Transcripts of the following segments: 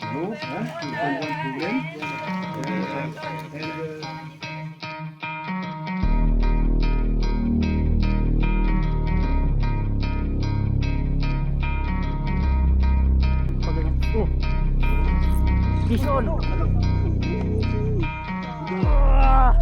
No, ha? Yung San Juan program. And, and, uh. Vision. Ah!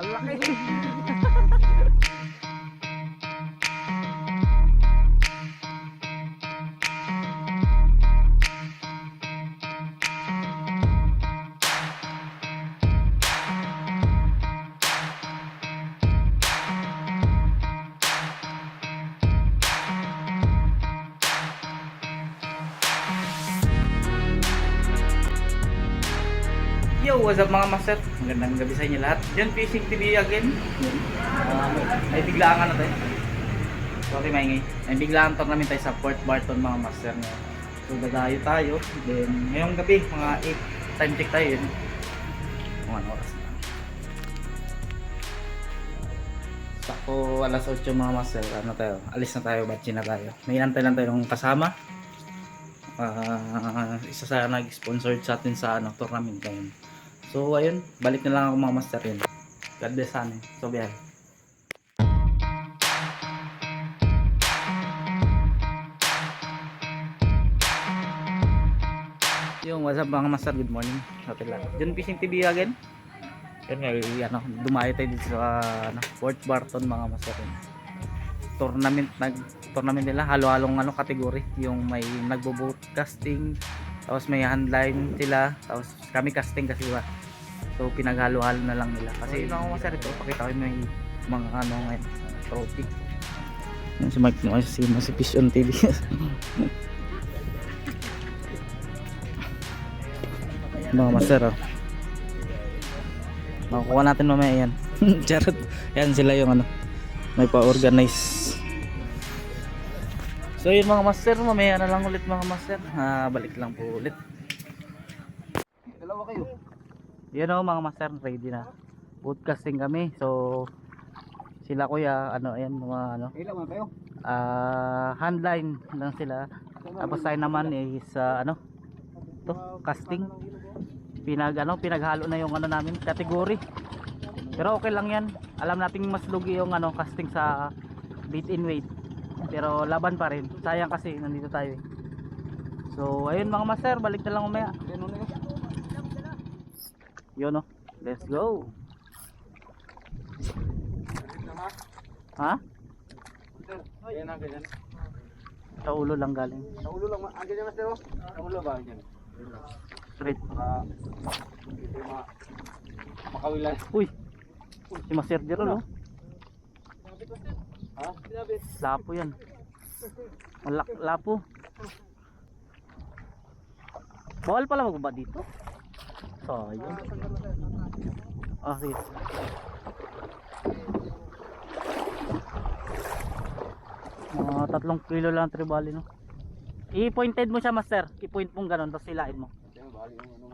Ang laki. What's up mga master? Magandang gabi sa inyo lahat. Yan, Fishing TV again. Uh, may biglaan ano tayo. Sorry, maingay. May biglaan tournament tayo sa Port Barton mga master. So, dadayo tayo. Then, ngayong gabi, mga 8 time check tayo yun. Ano oras na. Sako, alas 8 mga master. Ano tayo? Alis na tayo, batchi na tayo. May inantay lang tayo ng kasama. Ah, isa sa nag-sponsored sa atin sa ano, tournament ngayon. So ayun, balik na lang ako mga master yun. God bless sana. So biyahe. Yung what's up mga master, good morning. Okay lang. John Fishing TV again. Yun nga, ano, dumayo tayo dito sa ano, Fort Barton mga master. Tournament, nag, tournament nila, halo-halong ano, kategory. Yung may nagbo-boat casting, tapos may handline sila, tapos kami casting kasi ba. So pinaghalo-halo na lang nila. Kasi yun ako masarap ito, pakita ko yung may mga ano ngayon, trophy. Yan si Mike no, si, si Fish on TV. mga master oh. Makukuha natin mamaya yan. Charot. Yan sila yung ano. May pa-organize. So yun mga master, mamaya na lang ulit mga master. Ah, balik lang po ulit. dalawa kayo. Yun o mga master, ready na. Podcasting kami. So sila kuya, ano ayan mga ano, Kailan man kayo? ah handline lang sila. Tapos tayo naman is ah, ano, to casting. Pinag ano, pinaghalo na yung ano namin category. Pero okay lang 'yan. Alam nating mas lugi yung ano casting sa beat in weight. Pero laban pa rin. Sayang kasi nandito tayo. eh. So ayun mga master, balik na lang umaya. Yun. Oh. Let's go. Ha? Ayan na, ganyan. Sa ulo lang galing. Sa ulo lang, ma- andyan yung master oh. Sa ulo ba, andyan? Straight. Para, yung mga, makawilan. Uy. Si Master Jero, no? Ha? Lapo yan. Malak lapo. Bawal pala magbaba dito. Sayang. Ah, sige. Mga tatlong kilo lang tribali, no? I-pointed mo siya, master. I-point mong ganun, tapos silain mo.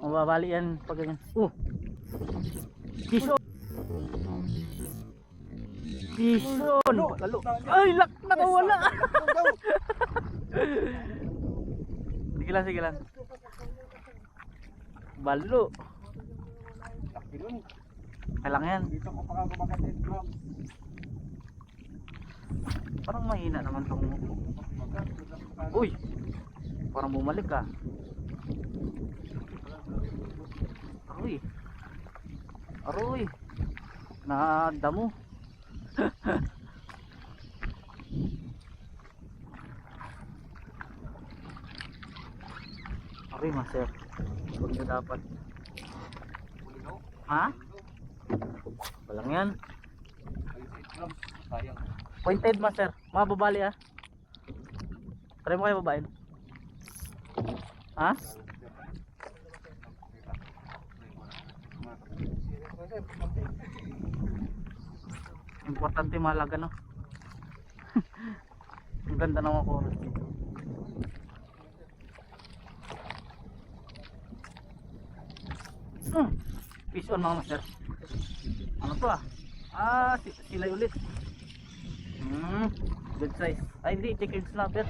Mababali yan pag ganyan. Uh! Tison! Lalo. Ay, lak! Nakawala! sige lang, sige lang. Balo. Laki nun. Kailang yan. Dito ko pa 10 grams. Parang mahina naman tong... Uy! Parang bumalik ka. Aroy. Aroy. Nadamo. Aroy, master. Huwag na dapat. Ha? Walang yan. 8 grams. Sayang. Pointed master. Mababali ah. Try mo kayo babain. Ha? Importante mahalaga no. Ang ganda ng mga chorus dito. Hmm. Fish on mga master. Ano to ah? Ah, si- sila ulit. Hmm, good size. Ay hindi, checkered snapper.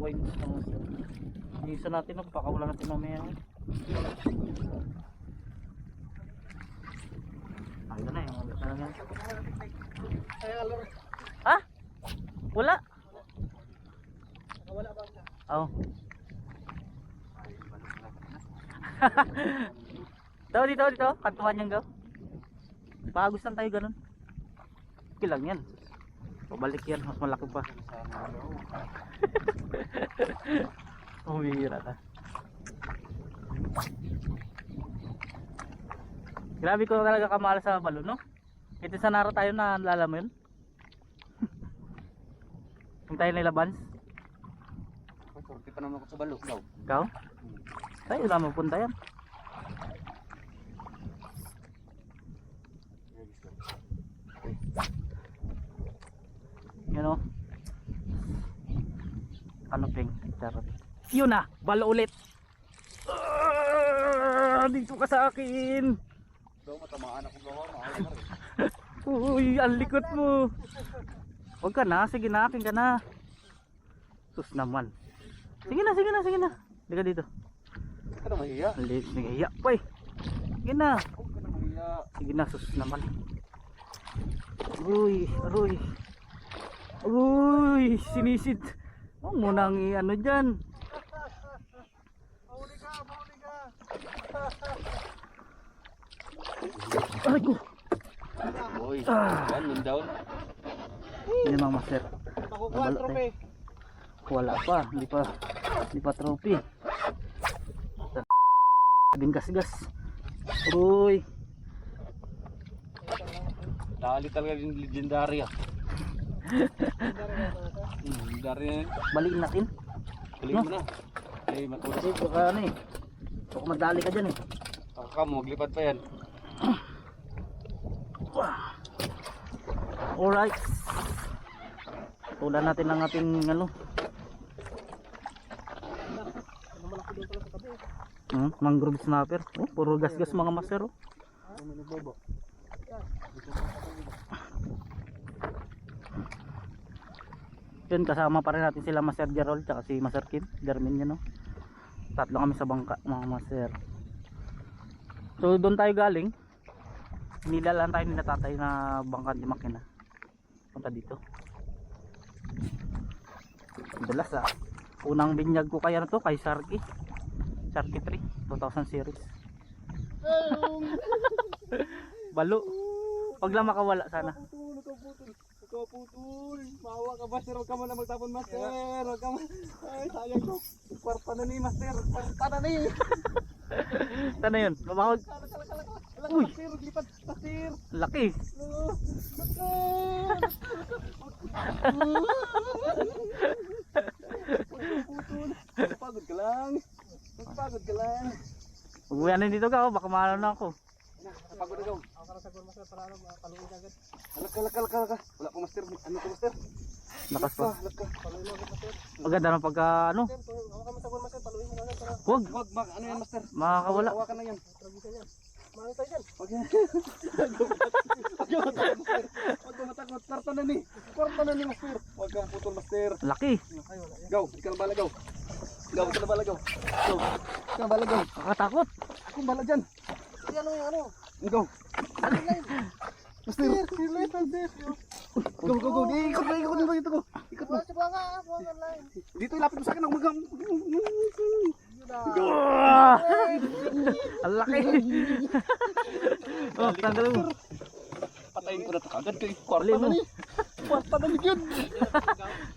points mga master. Isa natin no, pakawala natin mamaya. Ay, na yung mga talaga. Ha? Wala? Wala ba? Oo. Dito, dito, dito. Kantuhan niyang gaw. Pagos lang tayo ganun. Okay lang yan. Pabalik yan. Mas malaki pa. Umihira ka. Grabe ko talaga kamahal sa balon, no? Ito sa nara tayo na lala mo yun? Yung tayo nilabans? Sorti pa naman ako sa balo. Daw. Ikaw? Tayo lang mapunta yan. Yan o. Ano ping? Yun na! Balo ulit! Ah, dito ka sa akin! Daw matamaan ako gawa. Mahal rin. Uy, ang likot mo! Huwag ka na, sige na, akin ka na. Sus naman. Sige na, sige na, sige na. Hindi ka dito. Huwag ka na mahiya. Ang liit, sige, iya. Poy! Sige na. Ka. Sige na, sus naman. Uy, aroy. Uy, sinisid. Huwag mo nang i-ano dyan. Mahuli ka, mahuli ka. Aray ko. Uy, Ah. yan, daw. Hindi mga master. Nakukuha trope. Wala pa, hindi pa, hindi pa trophy. Din gas-gas. Uy, Dali talaga yung legendary ah. Hmm, Legendary balikin natin. Balik mo na. Eh, matulas. Kasi baka ano eh. Baka madali ka dyan eh. Ako ka mo, maglipad pa yan. Alright. Tulan natin ang ating ano. Hmm, mangrove snapper. Oh, puro gas-gas mga master. Oh. Yun, kasama pa rin natin sila Master Gerald at si Master Kim. Dermin yun, no? Tatlo kami sa bangka, mga master. So, doon tayo galing. Nilalaan tayo nila tatay na bangka ni Makina. Punta dito. Dalas, ah. Unang binyag ko kaya na to, kay Sarki. 33 2000 series. Balo. Wag lang makawala sana. Ikaw putol maawa ka master. Huwag ka man na magtapon master. Huwag ka man ay sayang ko. Kwarta na ni master. Kwarta na ni. Sana yun. Mabakawag uy. master. Laki. Pagod ka lang. Pagod ka lang. Huwag yan dito ka. oh. Baka mahalo na ako. Pagod na daw. Ako ka na sa master para ano, makaluin ka agad. Alak ka, alak ka, alak ka. Wala ko master. Ano ko master? Lakas pa. Alak ka. Paluin mo agad master. Maganda na pagka ano. Ako ka masabon master. Paluin mo agad. Huwag. Wag, mag, ano yan master? Makakawala. Hawakan na yan. Tragisan yan. Mahal tayo yan. Wag yan. Wag kang matakot, master. Wag kang matakot. Kwarta na ni. Kwarta na ni, master. Wag kang putol, master. Laki. Gaw, ikaw na bala, gaw. Gaw, ikaw na bala, gaw. Gaw, ikaw na bala, gaw. Kakatakot. Akong bala dyan. Ano yung ano? Gaw. Master. Go, go, go. Di, Ikot na, ikot na, ikot na. Ikot na. Dito, ilapit mo sa akin. Ako mag- Go. Ang laki. oh, tanggal mo. Patayin ko na ito kagad. Kwarta na ni. Kwarta na ni yun.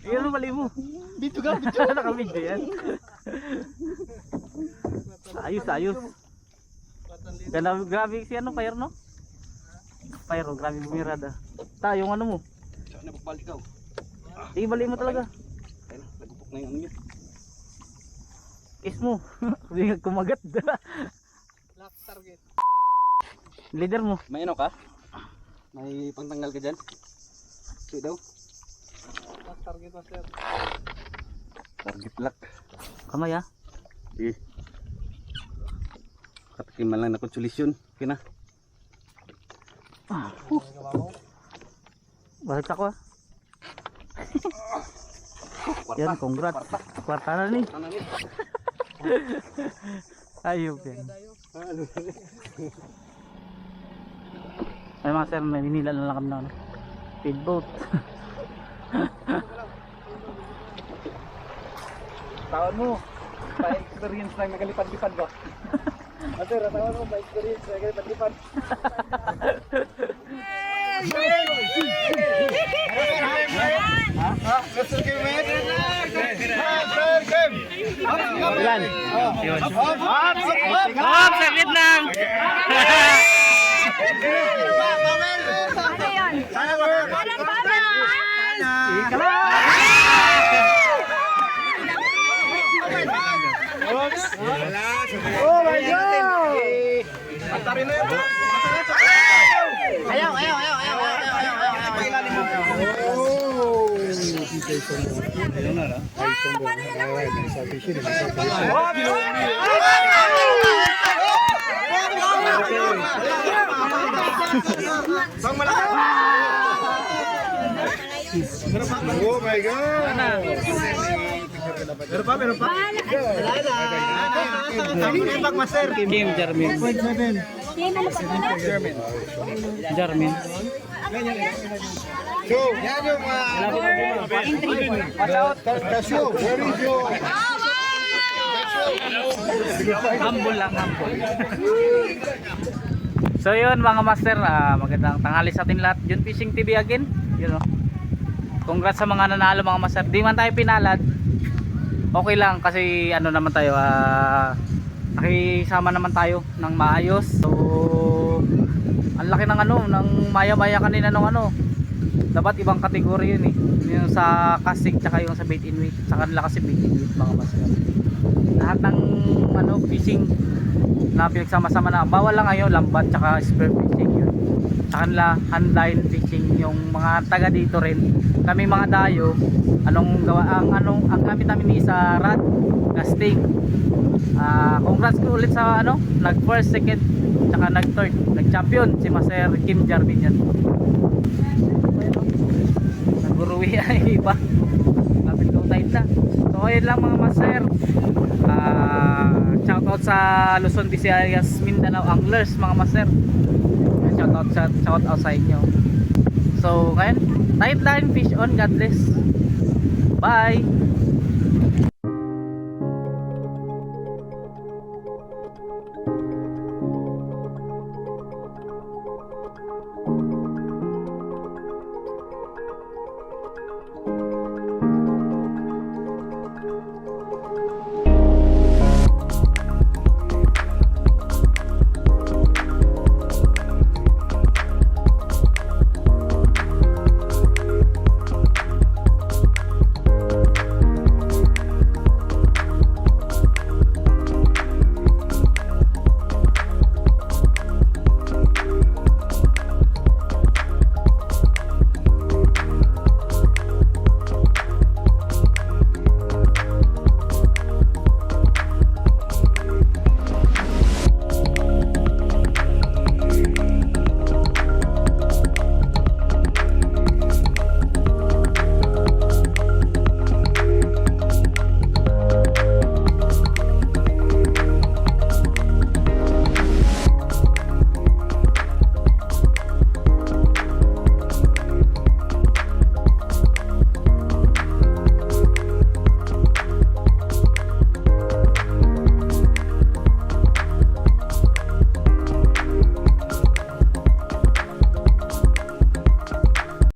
Iyan mo, bali mo. Dito ka, dito. Nakabidyo yan. Ayos, ayos. Ganda, grabe si ano, Fire, no? Fire, oh, grabe bumirada. Ta, yung ano mo. Saan na pagbalik ka? Sige, bali mo talaga. Ayun na, nagupok na yung ano niya. Kiss mo. Hindi kumagat. Lock target. Leader mo. May ano ka? May pangtanggal ka dyan? Ito daw. Lock target master. Target lock. Kamay ah. Eh. Katikiman lang na konsolisyon. Okay na. Balik ako ah. Yan, congrats. Kwarta. Na ni. Ayop yan. Ay mga sir, may binila na lang kami ano, speedboat. Tawon mo. Pa-experience lang nagalipad-lipad ba? Ate, tawon mo pa-experience na nagalipad-lipad. Ilan? Yun. Hop, saglit lang! Oh my God! Atari na yun. Ayaw, ayaw, ayaw, ayaw, ayaw, ayaw, ayaw, ayaw. Bang malaki. Oh my God! Meron pa, meron pa. Sino yung pagmaster? Kim Jarmin. Jarmin. So, yan yung mga... Kasyo, where is your... Humble lang, humble. So yun mga master, ah, magandang tanghali sa atin lahat. Jun Fishing TV again. Yun oh. Congrats sa mga nanalo mga master. Di man tayo pinalad. Okay lang kasi ano naman tayo, ah nakisama naman tayo ng maayos. So ang laki ng ano, ng maya-maya kanina ng ano. Dapat ibang kategory yun eh. Yung sa casting tsaka yung sa bait in weight. Sa kanila kasi bait in weight mga master. Lahat ng ano fishing na pinagsama-sama na bawal lang ngayon lambat tsaka spear fishing yun sa kanila handline fishing yung mga taga dito rin kami mga dayo anong gawa ang anong ang gamit namin is sa rod casting Ah, congrats ko ulit sa ano nag first second tsaka nag third nag champion si Master Kim Jarvin yan. Naguruwi ay iba. Lapit ko tayo na. So ayun lang mga master. Ah, shout out sa Luzon, Visayas, Mindanao Anglers mga master. Shout out sa shout out sa inyo. So, ngayon, tight line fish on. God bless. Bye.